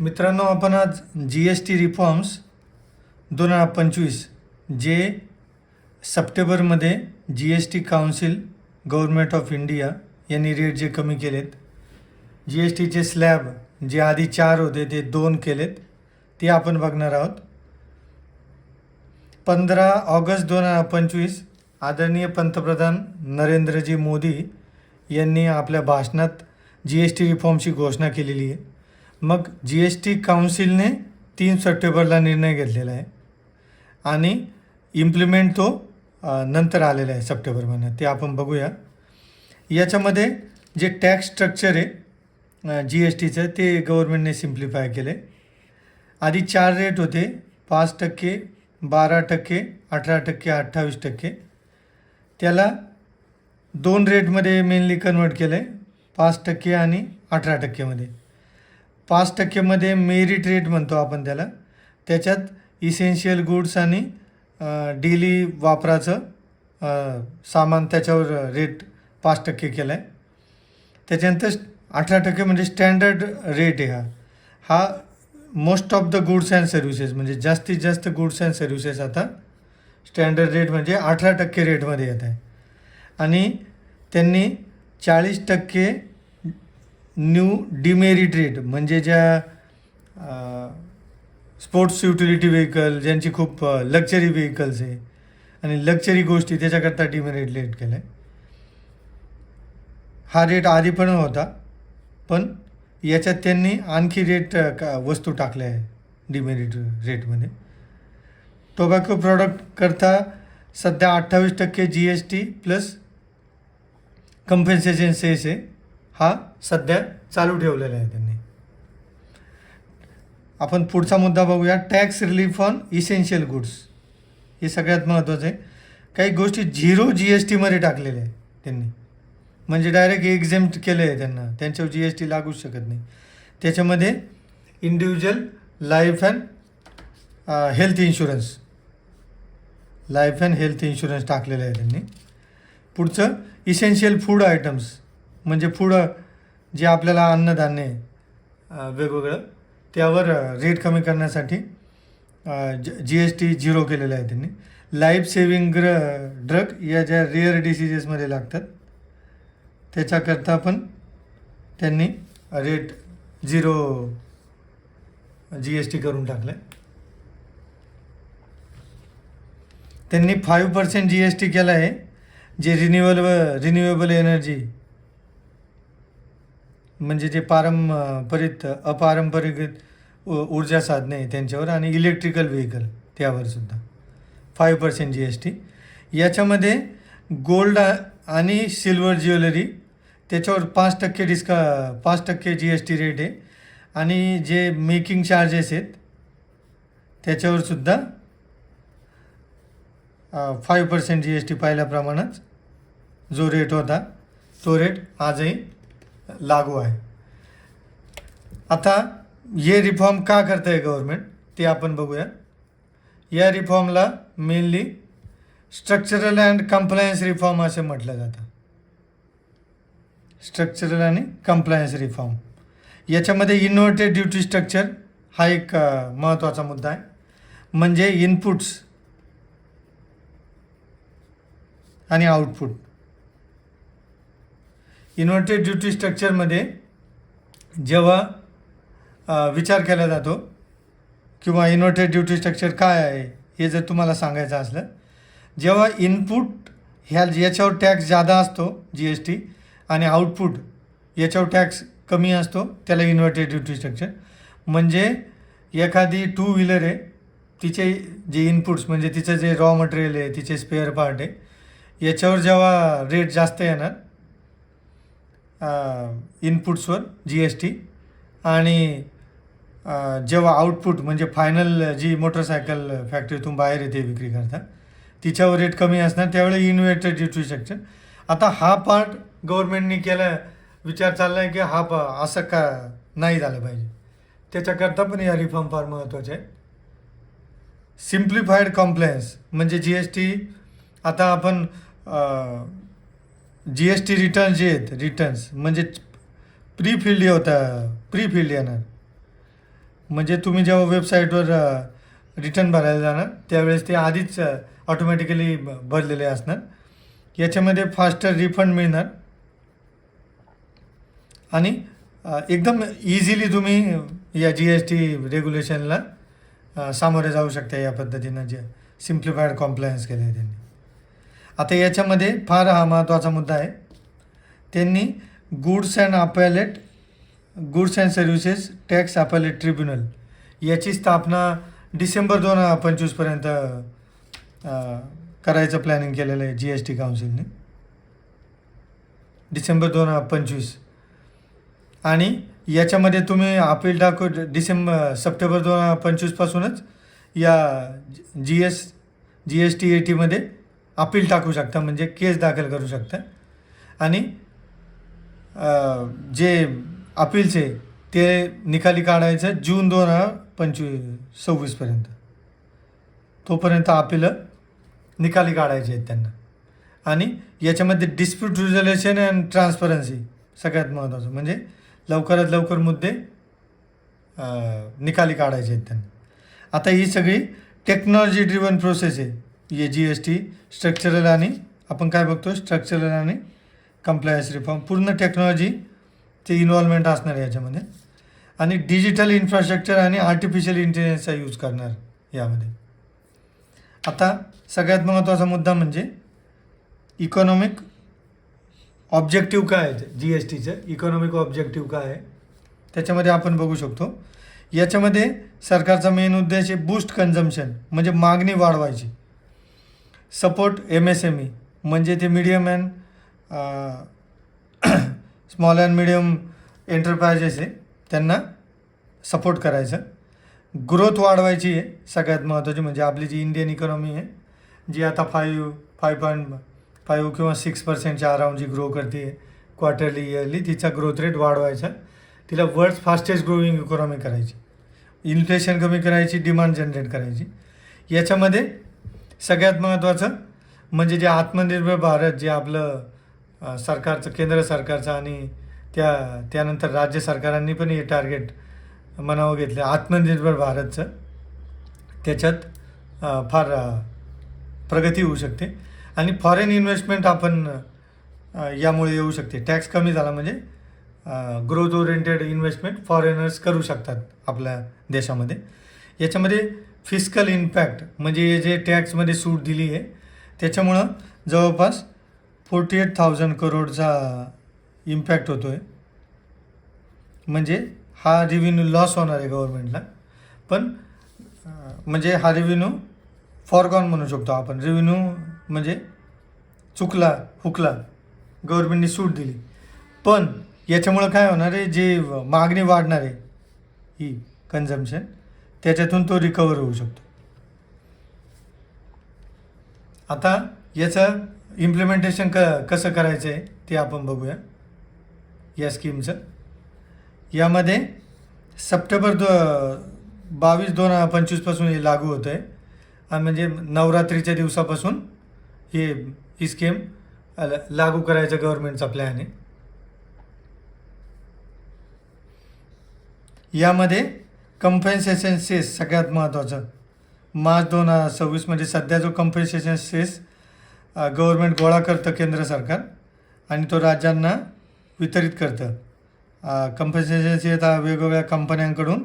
मित्रांनो आपण आज जी एस टी रिफॉर्म्स दोन हजार पंचवीस जे सप्टेंबरमध्ये G S T council government of India यांनी रेट जे कमी केलेत जी एस टीचे स्लॅब जे आधी चार होते ते दोन केलेत ते आपण बघणार आहोत. पंधरा ऑगस्ट दोन हजार पंचवीस आदरणीय पंतप्रधान नरेंद्रजी मोदी यांनी आपल्या भाषणात जी एस टी रिफॉर्मची घोषणा केलेली आहे. मग जी एस टी काउन्सिलने तीन सप्टेंबरला निर्णय घेतलेला आहे. आणि इम्प्लिमेंट तो नंतर आलेला आहे सप्टेंबर महिन्यात. ते आपण बघूया. याच्यामध्ये जे टॅक्स स्ट्रक्चर आहे जी एस टीचं ते गव्हर्मेंटने सिम्प्लिफाय आहे आधी चार रेट होते. पाच टक्के बारा टक्के अठरा टक्के अठ्ठावीस टक्के. त्याला दोन रेटमध्ये मेनली कन्वर्ट केलं आहे पाच टक्के आणि अठरा टक्केमध्ये पाच टक्केमध्ये मेरिट रेट म्हणतो आपण त्याला. त्याच्यात इसेन्शियल गुड्स आणि डेली वापराचं सामान त्याच्यावर रेट पाच टक्के केला आहे त्याच्यानंतर अठरा टक्के म्हणजे स्टँडर्ड रेट आहे हा. हा most of the goods and services म्हणजे जास्तीत जास्त गुड्स अँड सर्व्हिसेस आता स्टँडर्ड रेट म्हणजे अठरा टक्के रेटमध्ये येत आहे. आणि त्यांनी चाळीस टक्के न्यू डिमेरिट रेट म्हणजे ज्या स्पोर्ट्स युटिलिटी व्हेकल ज्यांची खूप लक्झरी व्हेकल्स आहे आणि लक्झरी गोष्टी त्याच्याकरता डिमेरिट रेट केलं आहे हा रेट आधी पण होता पण याच्यात त्यांनी आणखी रेट का वस्तू टाकल्या आहे डिमेरिट रेटमध्ये टोबॅको प्रॉडक्ट करता सध्या अठ्ठावीस टक्के G S T plus compensation cess आहे. हा सध्या चालू ठेवलेला आहे त्यांनी. आपण पुढचा मुद्दा बघूया. Tax relief on essential goods हे सगळ्यात महत्त्वाचं आहे. काही गोष्टी झिरो जी एस टीमध्ये टाकलेल्या आहे त्यांनी. म्हणजे डायरेक्ट एक्झेम्प्ट केलं आहे त्यांना. त्यांच्यावर जी एस टी लागूच शकत नाही. त्याच्यामध्ये individual life and health insurance life and health insurance टाकलेलं आहे त्यांनी. पुढचं इसेन्शियल फूड आयटम्स म्हणजे पुढं जे आपल्याला अन्नधान्य आहे वेगवेगळं त्यावर रेट कमी करण्यासाठी ज जी एस टी झिरो केलेलं आहे त्यांनी. लाईफ सेविंग ग्र ड्रग या ज्या रेअर डिसिजेसमध्ये लागतात त्याच्याकरता पण त्यांनी rate zero G S T करून टाकलं आहे त्यांनी five percent G S T केलं आहे जे रिन्युएबल रिन्युएबल एनर्जी म्हणजे जे पारंपरिक अपारंपरिक उ- ऊर्जा साधने आहे त्यांच्यावर आणि इलेक्ट्रिकल व्हेकल त्यावर सुद्धा. Five percent G S T याच्यामध्ये गोल्ड आणि सिल्वर ज्वेलरी त्याच्यावर पाच टक्के डिस्का पाच टक्के जी एस टी रेट आहे. आणि जे मेकिंग चार्जेस आहेत त्याच्यावर सुद्धा five percent G S T पाहिल्याप्रमाणेच जो रेट होता तो रेट आजही लागू आहे. आता हे रिफॉर्म का करतं आहे गव्हर्मेंट ते आपण बघूया या रिफॉर्मला mainly structural and compliance reform असे म्हटलं जातं. स्ट्रक्चरल आणि कम्प्लायन्स रिफॉर्म याच्यामध्ये इन्व्हर्टेड ड्युटी स्ट्रक्चर हा एक महत्त्वाचा मुद्दा आहे. म्हणजे इनपुट्स आणि आउटपुट इन्व्हर्टेड ड्युटी स्ट्रक्चरमध्ये जेव्हा विचार केला जातो किंवा इन्व्हर्टेड ड्युटी स्ट्रक्चर काय आहे हे जर तुम्हाला सांगायचं असलं जेव्हा इनपुट ह्या याच्यावर टॅक्स जादा असतो जी एस टी आणि आउटपुट याच्यावर टॅक्स कमी असतो त्याला इन्व्हर्टेड ड्युटी स्ट्रक्चर. म्हणजे एखादी टू व्हीलर आहे तिचे जे इनपुट्स म्हणजे तिचं जे रॉ मटेरियल आहे तिचे स्पेअर पार्ट आहे याच्यावर जेव्हा रेट जास्त येणार इनपुट्सवर म्हणजे जी एस टी आणि जेव्हा आउटपुट म्हणजे फायनल जी मोटरसायकल फॅक्टरीतून बाहेर येते विक्री करता तिच्यावर रेट कमी असणार त्यावेळी इन्व्हर्टेड ड्युटी स्ट्रक्चर आता हा पार्ट गव्हर्मेंटनी केला विचार चालला आहे की हा प असं का नाही झालं पाहिजे. त्याच्याकरता पण या रिफॉर्म फार महत्त्वाचे आहे सिम्प्लिफाईड कॉम्प्लायन्स म्हणजे जी एस टी आता आपण जी एस टी रिटर्न जे आहेत रिटर्न्स म्हणजे प्री फिल्ड होता प्री फिल्ड येणार. म्हणजे तुम्ही जेव्हा वेबसाईटवर रिटर्न भरायला जाणार त्यावेळेस ते आधीच ऑटोमॅटिकली भरलेले असणार. याच्यामध्ये फास्टर रिफंड मिळणार. आणि एकदम इझिली तुम्ही या जी एस टी रेग्युलेशनला सामोरे जाऊ शकता या पद्धतीनं जे सिम्प्लिफाईड कॉम्प्लायन्स केलं आहे त्यांनी. आता याच्यामध्ये फार हा महत्त्वाचा मुद्दा आहे. त्यांनी goods and appellate goods and services tax appellate tribunal याची स्थापना डिसेंबर दोन हजार पंचवीसपर्यंत करायचं प्लॅनिंग केलेलं आहे जी एस टी काउन्सिलने डिसेंबर दोन हजार पंचवीस. आणि याच्यामध्ये तुम्ही अपील टाकू डिसेंबर सप्टेंबर दोन हजार पंचवीसपासूनच या G S G S T A टीमध्ये अपील टाकू शकता म्हणजे केस दाखल करू शकता. आणि जे अपीलचे ते निकाली काढायचं जून दोन हजार पंचवीस सव्वीसपर्यंत तोपर्यंत अपीलं निकाली काढायचे आहेत त्यांना. आणि याच्यामध्ये डिस्प्यूट रिझोल्युशन अँड ट्रान्सपरन्सी सगळ्यात महत्त्वाचं म्हणजे लवकरात लवकर मुद्दे निकाली काढायचे आहेत त्यांना. आता ही सगळी टेक्नॉलॉजी ड्रिवन प्रोसेस आहे. ये जी एस टी स्ट्रक्चरल आणि आपण काय बघतो स्ट्रक्चरल आणि कम्प्लायन्स रिफॉर्म पूर्ण टेक्नॉलॉजी ते इन्व्हॉल्वमेंट असणार याच्यामध्ये. आणि डिजिटल इन्फ्रास्ट्रक्चर आणि आर्टिफिशियल इंटेलिजन्सचा यूज करणार यामध्ये. आता सगळ्यात महत्त्वाचा मुद्दा म्हणजे इकॉनॉमिक ऑब्जेक्टिव्ह काय आहे? जी एस टीचं इकॉनॉमिक ऑब्जेक्टिव्ह काय आहे? त्याच्यामध्ये आपण बघू शकतो. याच्यामध्ये सरकारचा मेन उद्देश आहे बूस्ट कन्झम्शन म्हणजे मागणी वाढवायची. Support M S M E म्हणजे ते medium and small and medium enterprises आहे त्यांना सपोर्ट करायचं. ग्रोथ वाढवायची आहे सगळ्यात महत्त्वाची म्हणजे आपली जी इंडियन इकॉनॉमी आहे जी आता फाईव्ह फाईव्ह पॉईंट फाईव्ह किंवा सिक्स पर्सेंटच्या अराउंड जी ग्रो करते क्वार्टरली इयरली तिचा ग्रोथ रेट वाढवायचा. तिला वर्ल्ड फास्टेस्ट ग्रोईंग इकॉनॉमी करायची. इन्फ्लेशन कमी करायची डिमांड जनरेट करायची. याच्यामध्ये सगळ्यात महत्त्वाचं म्हणजे जे आत्मनिर्भर भारत जे आपलं सरकारचं केंद्र सरकारचं आणि त्या त्यानंतर राज्य सरकारांनी पण हे टार्गेट मनावं घेतलं. आत्मनिर्भर भारतचं. त्याच्यात फार प्रगती होऊ शकते. आणि फॉरेन इन्व्हेस्टमेंट आपण यामुळे येऊ शकते. टॅक्स कमी झाला म्हणजे ग्रोथ ओरिएंटेड इन्व्हेस्टमेंट फॉरेनर्स करू शकतात आपल्या देशामध्ये. याच्यामध्ये फिजिकल इम्पॅक्ट म्हणजे हे जे टॅक्समध्ये सूट दिली आहे त्याच्यामुळं जवळपास फोर्टी एट थाउजंड करोडचा इम्पॅक्ट होतो आहे म्हणजे हा रिव्हेन्यू लॉस होणार आहे गव्हर्नमेंटला पण म्हणजे हा रिव्हेन्यू फॉरगॉन म्हणू शकतो आपण. रिव्हेन्यू म्हणजे चुकला हुकला गव्हर्नमेंटनी सूट दिली. पण याच्यामुळं काय होणार आहे? जे मागणी वाढणार आहे ही कन्झम्शन त्याच्यातून तो रिकवर होऊ शकतो. आता याचं इम्प्लिमेंटेशन क कसं करायचं आहे ते आपण बघूया. या स्कीमचं यामध्ये सप्टेंबर दो बावीस दोन पंचवीसपासून हे लागू होतं आहे आणि म्हणजे नवरात्रीच्या दिवसापासून हे ही स्कीम लागू करायचं गव्हर्नमेंटचा प्लॅन आहे. यामध्ये कम्पेन्सेशन सेस सगळ्यात महत्त्वाचं. मार्च दोन हजार सव्वीसमध्ये सध्या जो कम्पेन्सेशन सेस गव्हर्मेंट गोळा करतं केंद्र सरकार आणि तो राज्यांना वितरित करतं. कम्पेन्सेशन सेस हा वेगवेगळ्या कंपन्यांकडून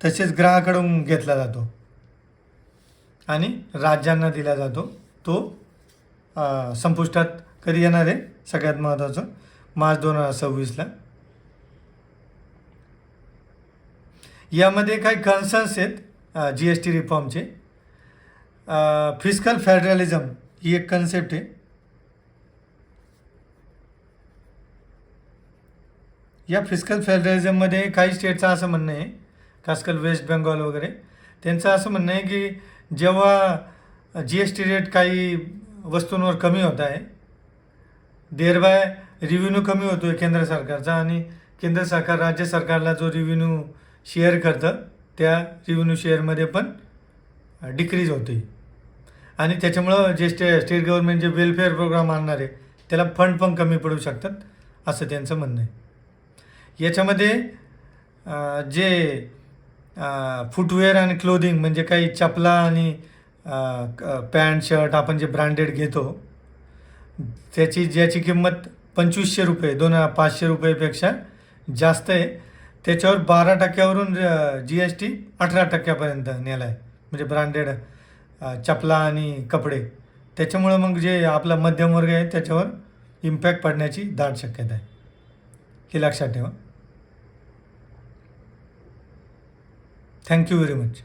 तसेच ग्राहकडून घेतला जातो आणि राज्यांना दिला जातो. तो संपुष्टात कधी येणार आहे? सगळ्यात महत्त्वाचं मार्च दोन हजार सव्वीसला. यामध्ये काही कन्सर्न्स आहेत जी एस टी रिफॉर्मचे फिजिकल फेडरलिझम ही एक कन्सेप्ट आहे. या फिस्कल फेडरलिझममध्ये काही स्टेटचं असं म्हणणं आहे खासकर वेस्ट बेंगॉल वगैरे त्यांचं असं म्हणणं आहे की जेव्हा जी एस टी रेट काही वस्तूंवर कमी होत आहे देरबाय रिव्हेन्यू कमी होतो आहे केंद्र सरकारचा आणि केंद्र सरकार राज्य सरकारला जो रिव्हेन्यू शेअर करतं. त्या रिव्हेन्यू शेअरमध्ये पण डिक्रीज होते. आणि त्याच्यामुळं जे स्टे स्टेट गव्हर्नमेंट जे वेलफेअर प्रोग्राम आणणार आहे त्याला फंड पण कमी पडू शकतात असं त्यांचं म्हणणं आहे. याच्यामध्ये जे फुटवेअर आणि क्लोदिंग म्हणजे काही चपला आणि पॅन्ट शर्ट आपण जे ब्रँडेड घेतो त्याची ज्याची किंमत पंचवीसशे रुपये दोन हजार पाचशे रुपयेपेक्षा जास्त आहे. त्याच्यावर बारा टक्क्यावरून जी एस टी अठरा टक्क्यापर्यंत नेला आहे म्हणजे ब्रँडेड चपला आणि कपडे. त्याच्यामुळं मग जे आपला मध्यमवर्ग आहे त्याच्यावर इम्पॅक्ट पडण्याची दाट शक्यता आहे. हे लक्षात ठेवा. Thank you very much